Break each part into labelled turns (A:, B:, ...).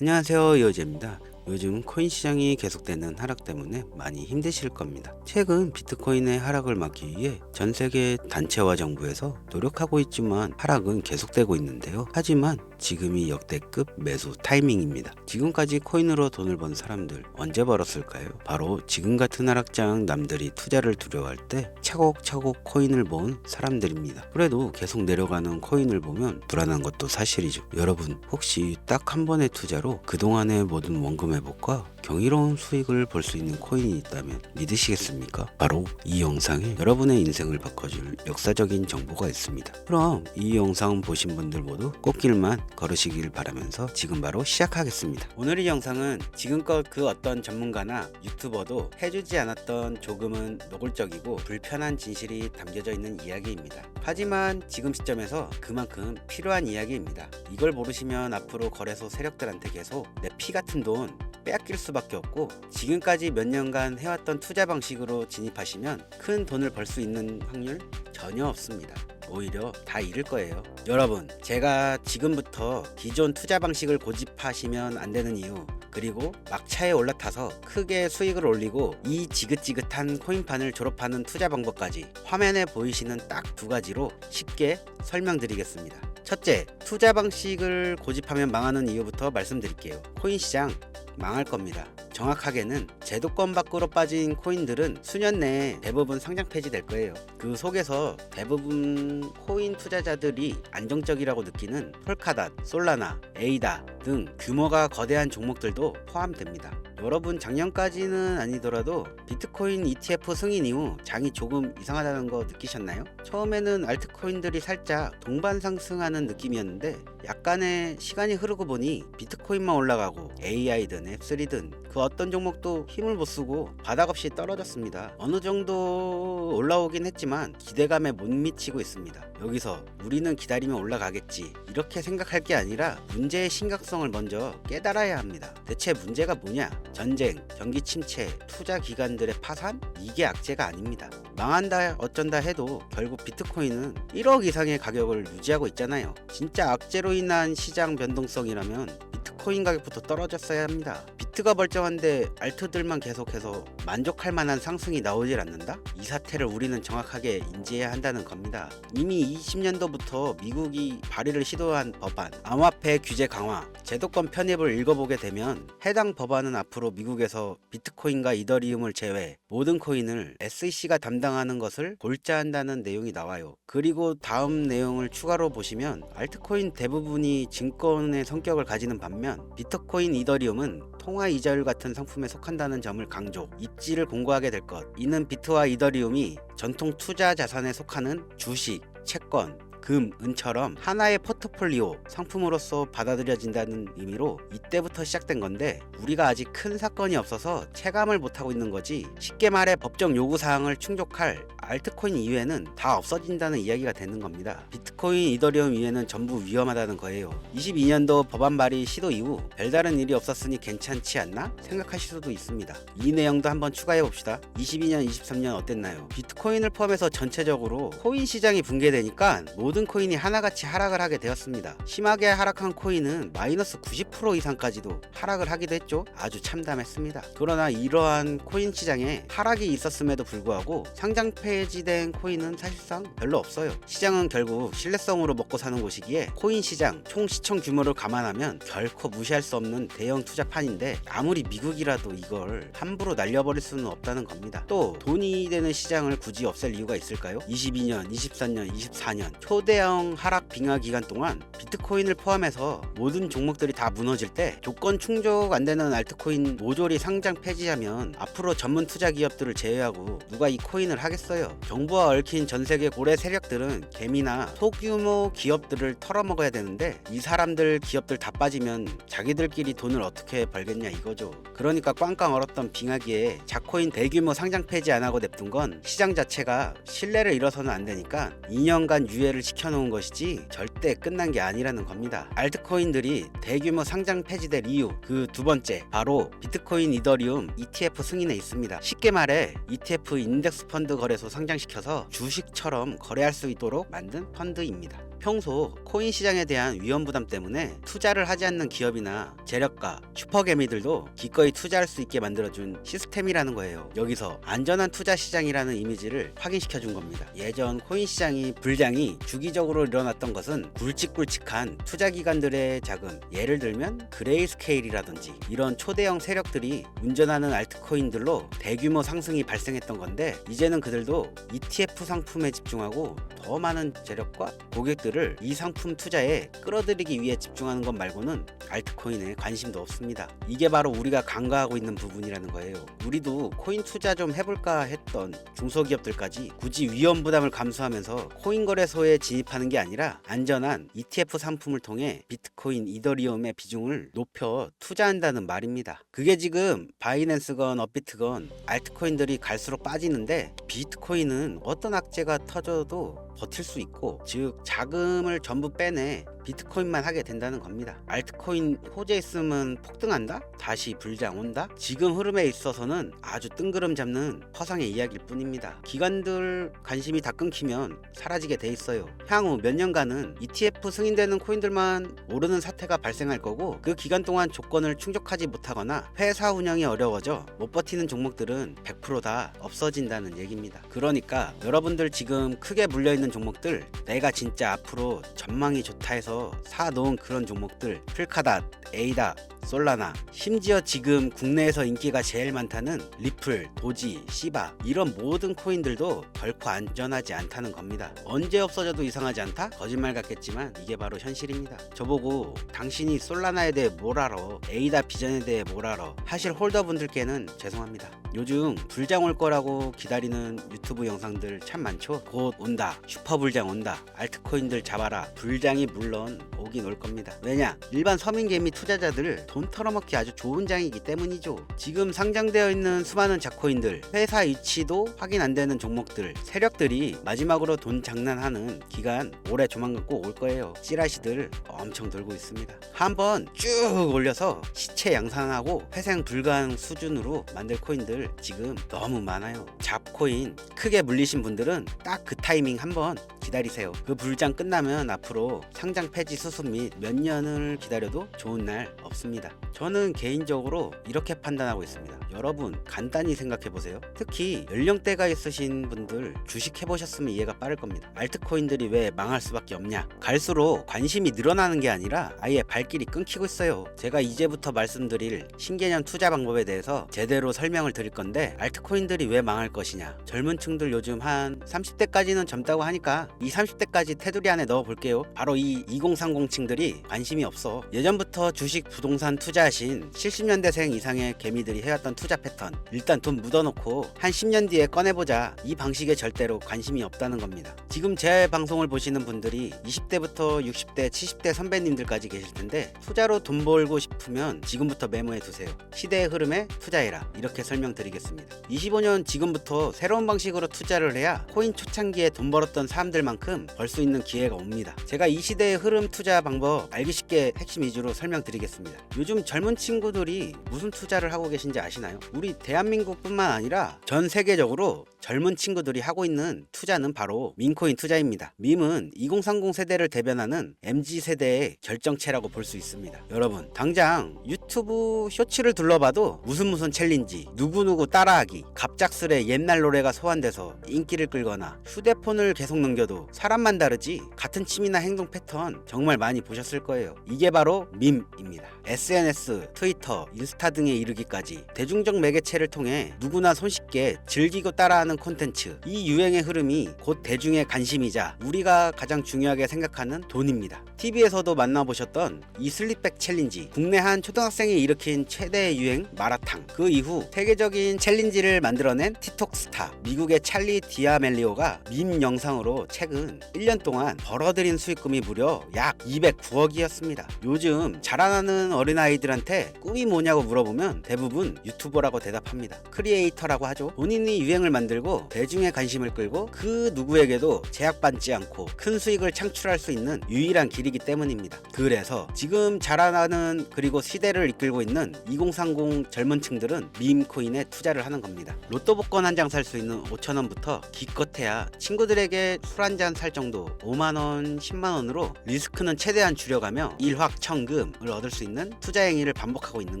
A: 안녕하세요 이호재입니다. 요즘 코인 시장이 계속되는 하락 때문에 많이 힘드실 겁니다. 최근 비트코인의 하락을 막기 위해 전 세계 단체와 정부에서 노력하고 있지만 하락은 계속되고 있는데요. 하지만 지금이 역대급 매수 타이밍입니다. 지금까지 코인으로 돈을 번 사람들 언제 벌었을까요? 바로 지금 같은 하락장 남들이 투자를 두려워할 때 차곡차곡 코인을 모은 사람들입니다. 그래도 계속 내려가는 코인을 보면 불안한 것도 사실이죠. 여러분 혹시 딱 한 번의 투자로 그동안의 모든 원금 회복과 경이로운 수익을 볼 수 있는 코인이 있다면 믿으시겠습니까? 바로 이 영상에 여러분의 인생을 바꿔줄 역사적인 정보가 있습니다. 그럼 이 영상 보신 분들 모두 꽃길만 걸으시길 바라면서 지금 바로 시작하겠습니다. 오늘 이 영상은 지금껏 그 어떤 전문가나 유튜버도 해주지 않았던 조금은 노골적이고 불편한 진실이 담겨져 있는 이야기입니다. 하지만 지금 시점에서 그만큼 필요한 이야기입니다. 이걸 모르시면 앞으로 거래소 세력들한테 계속 내 피 같은 돈 빼앗길 수밖에 없고 지금까지 몇 년간 해왔던 투자 방식으로 진입하시면 큰 돈을 벌 수 있는 확률 전혀 없습니다. 오히려 다 잃을 거예요. 여러분, 제가 지금부터 기존 투자 방식을 고집하시면 안 되는 이유, 그리고 막차에 올라타서 크게 수익을 올리고 이 지긋지긋한 코인판을 졸업하는 투자 방법까지 화면에 보이시는 딱 두 가지로 쉽게 설명드리겠습니다. 첫째, 투자 방식을 고집하면 망하는 이유부터 말씀드릴게요. 코인 시장 망할 겁니다. 정확하게는 제도권 밖으로 빠진 코인들은 수년 내에 대부분 상장 폐지될 거예요. 그 속에서 대부분 코인 투자자들이 안정적이라고 느끼는 폴카닷, 솔라나, 에이다 등 규모가 거대한 종목들도 포함됩니다. 여러분 작년까지는 아니더라도 비트코인 ETF 승인 이후 장이 조금 이상하다는 거 느끼셨나요? 처음에는 알트코인들이 살짝 동반 상승하는 느낌이었는데 약간의 시간이 흐르고 보니 비트코인만 올라가고 AI든 앱3든 그 어떤 종목도 힘을 못 쓰고 바닥 없이 떨어졌습니다. 어느 정도 올라오긴 했지만 기대감에 못 미치고 있습니다. 여기서 우리는 기다리면 올라가겠지 이렇게 생각할 게 아니라 문제의 심각성을 먼저 깨달아야 합니다. 대체 문제가 뭐냐? 전쟁, 경기 침체, 투자 기관들의 파산? 이게 악재가 아닙니다. 망한다 어쩐다 해도 결국 비트코인은 1억 이상의 가격을 유지하고 있잖아요. 진짜 악재로 인한 시장 변동성이라면 비트코인 가격부터 떨어졌어야 합니다. 비트가 멀쩡한데 알트들만 계속해서 만족할 만한 상승이 나오질 않는다? 이 사태를 우리는 정확하게 인지해야 한다는 겁니다. 이미 20년도부터 미국이 발의를 시도한 법안, 암호화폐 규제 강화, 제도권 편입을 읽어보게 되면 해당 법안은 앞으로 미국에서 비트코인과 이더리움을 제외 모든 코인을 SEC가 담당하는 것을 골자한다는 내용이 나와요. 그리고 다음 내용을 추가로 보시면 알트코인 대부분이 증권의 성격을 가지는 반면 비트코인 이더리움은 통화 이자율 같은 상품에 속한다는 점을 강조, 입지를 공고하게 될 것. 이는 비트와 이더리움이 전통 투자 자산에 속하는 주식, 채권, 금, 은처럼 하나의 포트폴리오 상품으로서 받아들여진다는 의미로 이때부터 시작된 건데 우리가 아직 큰 사건이 없어서 체감을 못하고 있는 거지 쉽게 말해 법정 요구사항을 충족할 알트코인 이외에는 다 없어진다는 이야기가 되는 겁니다. 비트코인, 이더리움 이외에는 전부 위험하다는 거예요. 22년도 법안 발의 시도 이후 별다른 일이 없었으니 괜찮지 않나 생각하실 수도 있습니다. 이 내용도 한번 추가해 봅시다. 22년, 23년 어땠나요? 비트코인을 포함해서 전체적으로 코인 시장이 붕괴되니까 모든 코인이 하나같이 하락을 하게 되었습니다. 심하게 하락한 코인은 마이너스 90% 이상까지도 하락을 하기도 했죠. 아주 참담했습니다. 그러나 이러한 코인 시장에 하락이 있었음에도 불구하고 상장 폐지된 코인은 사실상 별로 없어요. 시장은 결국 신뢰성으로 먹고 사는 곳이기에 코인 시장 총 시청 규모를 감안하면 결코 무시할 수 없는 대형 투자판인데 아무리 미국이라도 이걸 함부로 날려버릴 수는 없다는 겁니다. 또 돈이 되는 시장을 굳이 없앨 이유가 있을까요? 22년, 23년, 24년 초 대형 하락 빙하 기간 동안 비트코인을 포함해서 모든 종목들이 다 무너질 때 조건 충족 안 되는 알트코인 모조리 상장 폐지하면 앞으로 전문 투자 기업들을 제외하고 누가 이 코인을 하겠어요? 정부와 얽힌 전 세계 고래 세력들은 개미나 소규모 기업들을 털어먹어야 되는데 이 사람들 기업들 다 빠지면 자기들끼리 돈을 어떻게 벌겠냐 이거죠. 그러니까 꽝꽝 얼었던 빙하기에 자코인 대규모 상장 폐지 안 하고 냅둔 건 시장 자체가 신뢰를 잃어서는 안 되니까 2년간 유예를 시켜놓은 것이지 절대 끝난 게 아니라는 겁니다. 알트코인들이 대규모 상장 폐지될 이유 그 두 번째 바로 비트코인 이더리움 ETF 승인에 있습니다. 쉽게 말해 ETF 인덱스 펀드 거래소 상장시켜서 주식처럼 거래할 수 있도록 만든 펀드입니다. 평소 코인 시장에 대한 위험 부담 때문에 투자를 하지 않는 기업이나 재력가, 슈퍼개미들도 기꺼이 투자할 수 있게 만들어준 시스템이라는 거예요. 여기서 안전한 투자 시장이라는 이미지를 확인시켜 준 겁니다. 예전 코인 시장이 불장이 주기적으로 일어났던 것은 굵직굵직한 투자 기관들의 자금, 예를 들면 그레이스케일이라든지 이런 초대형 세력들이 운전하는 알트코인들로 대규모 상승이 발생했던 건데 이제는 그들도 ETF 상품에 집중하고 더 많은 재력과 고객들 을 이 상품 투자에 끌어들이기 위해 집중하는 것 말고는 알트코인에 관심도 없습니다. 이게 바로 우리가 간과하고 있는 부분이라는 거예요. 우리도 코인 투자 좀 해볼까 했던 중소기업들까지 굳이 위험 부담을 감수하면서 코인 거래소에 진입하는 게 아니라 안전한 ETF 상품을 통해 비트코인, 이더리움의 비중을 높여 투자한다는 말입니다. 그게 지금 바이낸스건 업비트건 알트코인들이 갈수록 빠지는데 비트코인은 어떤 악재가 터져도 버틸 수 있고 즉 자금을 전부 빼내 비트코인만 하게 된다는 겁니다. 알트코인 호재 있으면 폭등한다? 다시 불장 온다? 지금 흐름에 있어서는 아주 뜬구름 잡는 허상의 이야기일 뿐입니다. 기관들 관심이 다 끊기면 사라지게 돼 있어요. 향후 몇 년간은 ETF 승인되는 코인들만 오르는 사태가 발생할 거고 그 기간 동안 조건을 충족하지 못하거나 회사 운영이 어려워져 못 버티는 종목들은 100%다 없어진다는 얘기입니다. 그러니까 여러분들 지금 크게 물려있는 종목들 내가 진짜 앞으로 전망이 좋다 해서 사놓은 그런 종목들 풀카닷, 에이다, 솔라나 심지어 지금 국내에서 인기가 제일 많다는 리플, 도지, 시바 이런 모든 코인들도 결코 안전하지 않다는 겁니다. 언제 없어져도 이상하지 않다? 거짓말 같겠지만 이게 바로 현실입니다. 저보고 당신이 솔라나에 대해 뭘 알아? 에이다 비전에 대해 뭘 알아? 하실 홀더분들께는 죄송합니다. 요즘 불장 올 거라고 기다리는 유튜브 영상들 참 많죠? 곧 온다. 슈퍼 불장 온다. 알트코인들 잡아라. 불장이 물론 오긴 올 겁니다. 왜냐? 일반 서민 개미 투자자들 돈 털어먹기 아주 좋은 장이기 때문이죠. 지금 상장되어 있는 수많은 자코인들, 회사 위치도 확인 안 되는 종목들, 세력들이 마지막으로 돈 장난하는 기간 올해 조만간 꼭 올 거예요. 찌라시들 엄청 돌고 있습니다. 한번 쭉 올려서 시체 양산하고 회생 불가능 수준으로 만들 코인들 지금 너무 많아요. 잡코인 크게 물리신 분들은 딱 그 타이밍 한번 기다리세요. 그 불장 끝나면 앞으로 상장 폐지 수습 및 몇 년을 기다려도 좋은 날 없습니다. 저는 개인적으로 이렇게 판단하고 있습니다. 여러분 간단히 생각해 보세요. 특히 연령대가 있으신 분들 주식 해보셨으면 이해가 빠를 겁니다. 알트코인들이 왜 망할 수밖에 없냐? 갈수록 관심이 늘어나는 게 아니라 아예 발길이 끊기고 있어요. 제가 이제부터 말씀드릴 신개념 투자 방법에 대해서 제대로 설명을 드릴 건데 알트코인들이 왜 망할 것이냐? 젊은 층들 요즘 한 30대까지는 젊다고 하니까 이 30대까지 테두리 안에 넣어 볼게요. 바로 이 2030층들이 관심이 없어. 예전부터 주식 부동산 투자하신 70년대생 이상의 개미들이 해왔던 투자 패턴. 일단 돈 묻어놓고 한 10년 뒤에 꺼내보자. 이 방식에 절대로 관심이 없다는 겁니다. 지금 제 방송을 보시는 분들이 20대부터 60대, 70대 선배님들까지 계실 텐데 투자로 돈 벌고 싶으면 지금부터 메모해 두세요. 시대의 흐름에 투자해라. 이렇게 설명드리겠습니다. 25년 지금부터 새로운 방식으로 투자를 해야 코인 초창기에 돈 벌었던 사람들만큼 벌 수 있는 기회가 옵니다. 제가 이 시대의 흐름 투자 방법 알기 쉽게 핵심 위주로 설명드리겠습니다. 요즘 젊은 친구들이 무슨 투자를 하고 계신지 아시 나요? 우리 대한민국뿐만 아니라 전 세계적으로 젊은 친구들이 하고 있는 투자는 바로 민코인 투자입니다. 밈은 2030 세대를 대변하는 MZ 세대의 결정체라고 볼 수 있습니다. 여러분, 당장 유튜브 쇼츠를 둘러봐도 무슨 무슨 챌린지, 누구누구 따라하기, 갑작스레 옛날 노래가 소환돼서 인기를 끌거나 휴대폰을 계속 넘겨도 사람만 다르지 같은 취미나 행동 패턴 정말 많이 보셨을 거예요. 이게 바로 밈입니다. SNS, 트위터, 인스타 등에 이르기까지 대중적 매개체를 통해 누구나 손쉽게 즐기고 따라하는 콘텐츠. 이 유행의 흐름이 곧 대중의 관심이자 우리가 가장 중요하게 생각하는 돈입니다. TV에서도 만나보셨던 이 슬립백 챌린지. 국내 한 초등학생이 일으킨 최대 유행 마라탕. 그 이후 세계적인 챌린지를 만들어낸 틱톡 스타. 미국의 찰리 디아멜리오가 밈 영상으로 최근 1년 동안 벌어들인 수익금이 무려 약 209억이었습니다. 요즘 자라나는 어린아이들한테 꿈이 뭐냐고 물어보면 대부분 유튜버라고 대답합니다. 크리에이터라고 하죠. 본인이 유행을 만들고 대중의 관심을 끌고 그 누구에게도 제약받지 않고 큰 수익을 창출할 수 있는 유일한 길이 느리기 때문입니다. 그래서 지금 자라나는 그리고 시대를 이끌고 있는 2030 젊은 층들은 밈코인에 투자를 하는 겁니다. 로또 복권 한 장 살 수 있는 5천원부터 기껏해야 친구들에게 술 한 잔 살 정도 5만원, 10만원으로 리스크는 최대한 줄여가며 일확천금을 얻을 수 있는 투자 행위를 반복하고 있는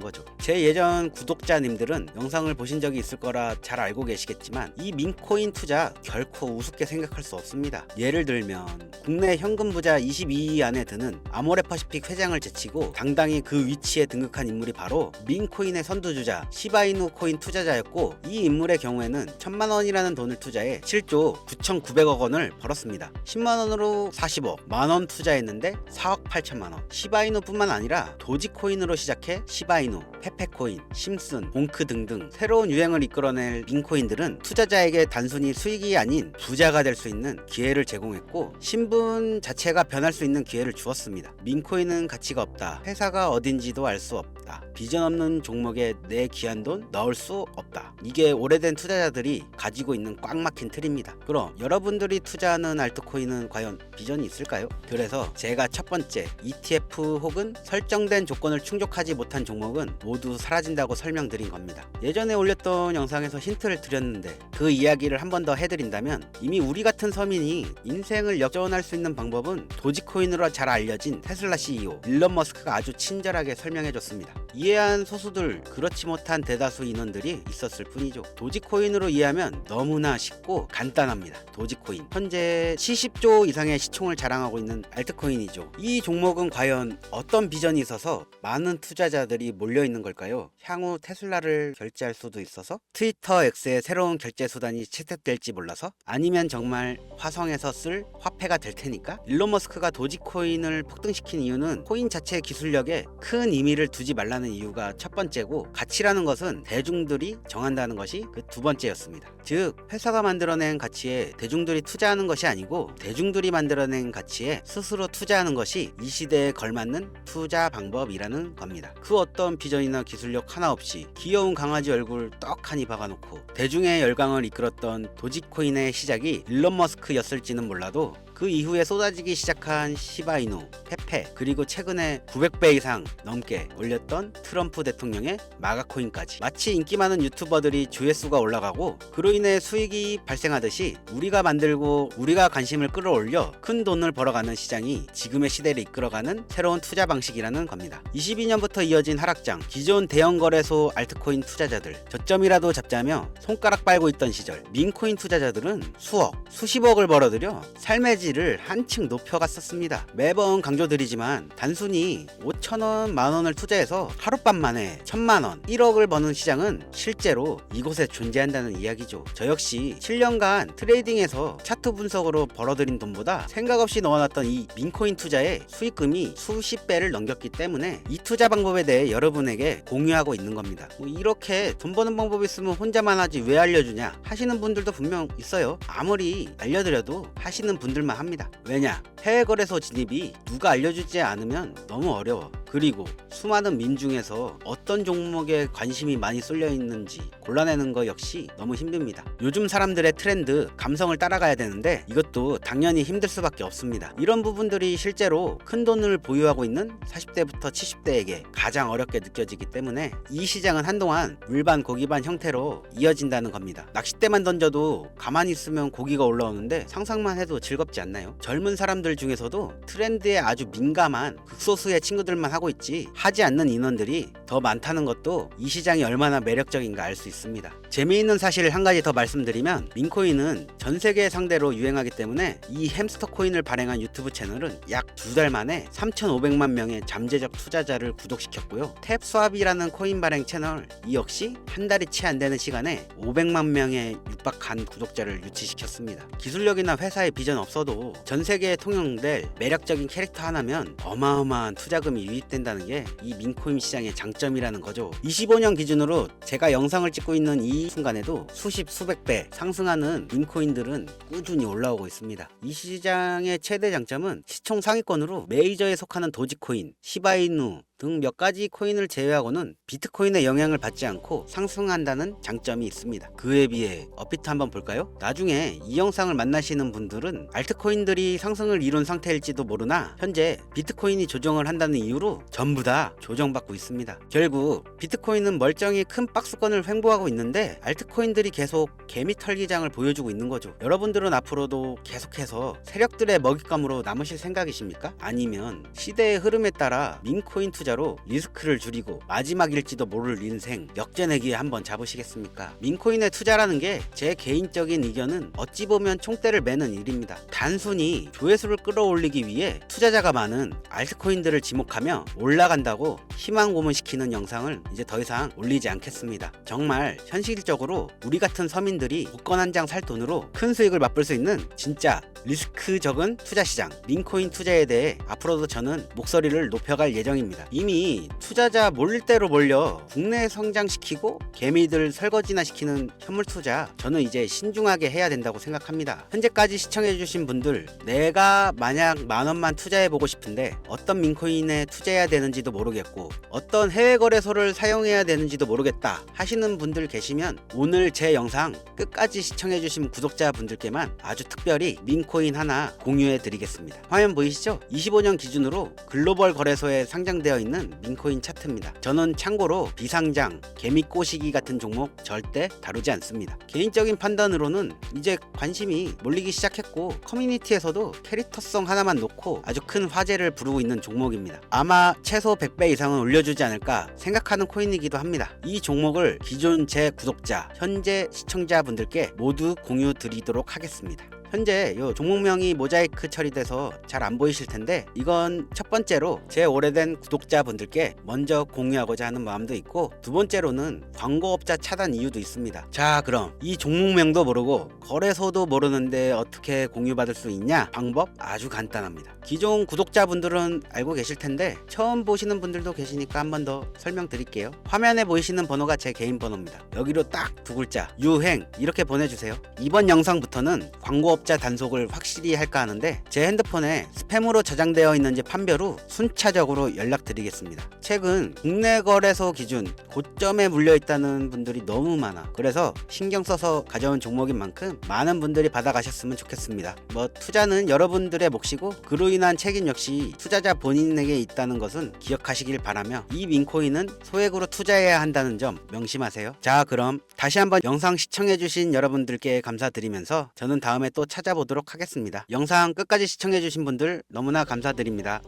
A: 거죠. 제 예전 구독자님들은 영상을 보신 적이 있을 거라 잘 알고 계시겠지만 이 민코인 투자 결코 우습게 생각할 수 없습니다. 예를 들면 국내 현금 부자 22위 안에 드는 아모레퍼시픽 회장을 제치고 당당히 그 위치에 등극한 인물이 바로 민코인의 선두주자 시바이누 코인 투자자였고 이 인물의 경우에는 천만 원이라는 돈을 투자해 7조 9,900억 원을 벌었습니다. 10만 원으로 40억, 만원 투자했는데 4억 8천만 원. 시바이누뿐만 아니라 도지코인으로 시작해 시바이누, 페페코인, 심슨, 봉크 등등 새로운 유행을 이끌어낼 민코인들은 투자자에게 단순히 수익이 아닌 부자가 될 수 있는 기회를 제공했고 신분 자체가 변할 수 있는 기회를 주었습니다. 민코인은 가치가 없다. 회사가 어딘지도 알 수 없다. 비전 없는 종목에 내 귀한 돈 넣을 수 없다. 이게 오래된 투자자들이 가지고 있는 꽉 막힌 틀입니다. 그럼 여러분들이 투자하는 알트코인은 과연 비전이 있을까요? 그래서 제가 첫 번째 ETF 혹은 설정된 조건을 충족하지 못한 종목은 모두 사라진다고 설명드린 겁니다. 예전에 올렸던 영상에서 힌트를 드렸는데 그 이야기를 한 번 더 해드린다면 이미 우리 같은 서민이 인생을 역전할 수 있는 방법은 도지코인으로 잘 알려진 테슬라 CEO 일론 머스크가 아주 친절하게 설명해줬습니다. 이해한 소수들 그렇지 못한 대다수 인원들이 있었을 뿐이죠. 도지코인으로 이해하면 너무나 쉽고 간단합니다. 도지코인 현재 70조 이상의 시총을 자랑하고 있는 알트코인이죠. 이 종목은 과연 어떤 비전이 있어서 많은 투자자들이 몰려 있는 걸까요? 향후 테슬라를 결제할 수도 있어서 트위터 X의 새로운 결제 수단이 채택될지 몰라서 아니면 정말 화성에서 쓸 화폐가 될 테니까 일론 머스크가 도지코인 을 폭등시킨 이유는 코인 자체의 기술력에 큰 의미를 두지 말라는 이유가 첫 번째고 가치라는 것은 대중들이 정한다는 것이 그 두 번째였습니다. 즉 회사가 만들어낸 가치에 대중들이 투자하는 것이 아니고 대중들이 만들어낸 가치에 스스로 투자하는 것이 이 시대에 걸맞는 투자 방법이라는 겁니다. 그 어떤 비전이나 기술력 하나 없이 귀여운 강아지 얼굴 떡하니 박아놓고 대중의 열광을 이끌었던 도지코인의 시작이 일론 머스크였을지는 몰라도 그 이후에 쏟아지기 시작한 시바이누, 페페, 그리고 최근에 900배 이상 넘게 올렸던 트럼프 대통령의 마가코인까지 마치 인기 많은 유튜버들이 조회수가 올라가고 그로 인해 수익이 발생하듯이 우리가 만들고 우리가 관심을 끌어올려 큰 돈을 벌어가는 시장이 지금의 시대를 이끌어가는 새로운 투자 방식이라는 겁니다. 22년부터 이어진 하락장, 기존 대형 거래소 알트코인 투자자들 저점이라도 잡자며 손가락 빨고 있던 시절 민코인 투자자들은 수억, 수십억을 벌어들여 삶의 질을 한층 높여갔었습니다. 매번 강조드리지만 단순히 5천원, 만원을 투자해서 하룻밤 만에 천만원, 1억을 버는 시장은 실제로 이곳에 존재한다는 이야기죠. 저 역시 7년간 트레이딩에서 차트 분석으로 벌어들인 돈보다 생각 없이 넣어놨던 이 민코인 투자의 수익금이 수십 배를 넘겼기 때문에 이 투자 방법에 대해 여러분에게 공유하고 있는 겁니다. 뭐 이렇게 돈 버는 방법이 있으면 혼자만 하지 왜 알려주냐 하시는 분들도 분명 있어요. 아무리 알려드려도 하시는 분들만 합니다. 왜냐? 해외 거래소 진입이 누가 알려주지 않으면 너무 어려워. 그리고 수많은 민 중에서 어떤 종목에 관심이 많이 쏠려 있는지 골라내는 거 역시 너무 힘듭니다. 요즘 사람들의 트렌드, 감성을 따라가야 되는데 이것도 당연히 힘들 수밖에 없습니다. 이런 부분들이 실제로 큰 돈을 보유하고 있는 40대부터 70대에게 가장 어렵게 느껴지기 때문에 이 시장은 한동안 물반 고기반 형태로 이어진다는 겁니다. 낚싯대만 던져도 가만히 있으면 고기가 올라오는데 상상만 해도 즐겁지 않나요? 젊은 사람들 중에서도 트렌드에 아주 민감한 극소수의 친구들만 하고 있지 하지 않는 인원들이 더 많다는 것도 이 시장이 얼마나 매력적인가 알 수 있습니다. 재미있는 사실을 한 가지 더 말씀드리면 민코인은 전 세계 상대로 유행하기 때문에 이 햄스터 코인을 발행한 유튜브 채널은 약 두 달 만에 3,500만 명의 잠재적 투자자를 구독시켰고요. 탭스왑이라는 코인 발행 채널 이 역시 한 달이 채 안 되는 시간에 500만 명의 육박한 구독자를 유치시켰습니다. 기술력이나 회사의 비전 없어도 전 세계에 통용 될 매력적인 캐릭터 하나면 어마어마한 투자금이 유입된다는 게 이 민코인 시장의 장점이라는 거죠. 25년 기준으로 제가 영상을 찍고 있는 이 순간에도 수십 수백 배 상승하는 민코인들은 꾸준히 올라오고 있습니다. 이 시장의 최대 장점은 시총 상위권으로 메이저에 속하는 도지코인, 시바이누, 등 몇 가지 코인을 제외하고는 비트코인의 영향을 받지 않고 상승한다는 장점이 있습니다. 그에 비해 업비트 한번 볼까요? 나중에 이 영상을 만나시는 분들은 알트코인들이 상승을 이룬 상태일지도 모르나 현재 비트코인이 조정을 한다는 이유로 전부 다 조정받고 있습니다. 결국 비트코인은 멀쩡히 큰 박스권을 횡보하고 있는데 알트코인들이 계속 개미 털기장을 보여주고 있는 거죠. 여러분들은 앞으로도 계속해서 세력들의 먹잇감으로 남으실 생각이십니까? 아니면 시대의 흐름에 따라 민코인 투자 로 리스크를 줄이고 마지막일지도 모를 인생 역전내기에 한번 잡으시겠습니까? 민코인에 투자라는 게 제 개인적인 의견은 어찌 보면 총대를 매는 일입니다. 단순히 조회수를 끌어올리기 위해 투자자가 많은 알트코인들을 지목하며 올라간다고 희망 고문시키는 영상을 이제 더 이상 올리지 않겠습니다. 정말 현실적으로 우리 같은 서민들이 복권 한 장 살 돈으로 큰 수익을 맛볼 수 있는 진짜 리스크 적은 투자 시장 민코인 투자에 대해 앞으로도 저는 목소리를 높여갈 예정입니다. 이미 투자자 몰릴 대로 몰려 국내 성장시키고 개미들 설거지나 시키는 현물 투자 저는 이제 신중하게 해야 된다고 생각합니다. 현재까지 시청해주신 분들 내가 만약 만 원만 투자해보고 싶은데 어떤 민코인에 투자해야 되는지도 모르겠고 어떤 해외 거래소를 사용해야 되는지도 모르겠다 하시는 분들 계시면 오늘 제 영상 끝까지 시청해주신 구독자분들께만 아주 특별히 민코인 하나 공유해 드리겠습니다. 화면 보이시죠? 25년 기준으로 글로벌 거래소에 상장되어 있는 민코인 차트입니다. 저는 참고로 비상장, 개미 꼬시기 같은 종목 절대 다루지 않습니다. 개인적인 판단으로는 이제 관심이 몰리기 시작했고 커뮤니티에서도 캐릭터성 하나만 놓고 아주 큰 화제를 부르고 있는 종목입니다. 아마 최소 100배 이상은 올려주지 않을까 생각하는 코인이기도 합니다. 이 종목을 기존 제 구독자, 현재 시청자분들께 모두 공유 드리도록 하겠습니다. 현재 요 종목명이 모자이크 처리돼서 잘 안 보이실 텐데 이건 첫 번째로 제 오래된 구독자분들께 먼저 공유하고자 하는 마음도 있고 두 번째로는 광고업자 차단 이유도 있습니다. 자 그럼 이 종목명도 모르고 거래소도 모르는데 어떻게 공유받을 수 있냐? 방법 아주 간단합니다. 기존 구독자분들은 알고 계실 텐데 처음 보시는 분들도 계시니까 한 번 더 설명드릴게요. 화면에 보이시는 번호가 제 개인 번호입니다. 여기로 딱 두 글자 유행 이렇게 보내주세요. 이번 영상부터는 광고 업자 단속을 확실히 할까 하는데 제 핸드폰에 스팸으로 저장되어 있는지 판별 후 순차적으로 연락드리겠습니다. 최근 국내 거래소 기준 고점에 물려 있다는 분들이 너무 많아. 그래서 신경 써서 가져온 종목인 만큼 많은 분들이 받아가셨으면 좋겠습니다. 뭐 투자는 여러분들의 몫이고 그로 인한 책임 역시 투자자 본인에게 있다는 것은 기억하시길 바라며 이 민코인은 소액으로 투자해야 한다는 점 명심하세요. 자, 그럼 다시 한번 영상 시청해주신 여러분들께 감사드리면서 저는 다음에 또 찾아보도록 하겠습니다. 영상 끝까지 시청해주신 분들 너무나 감사드립니다.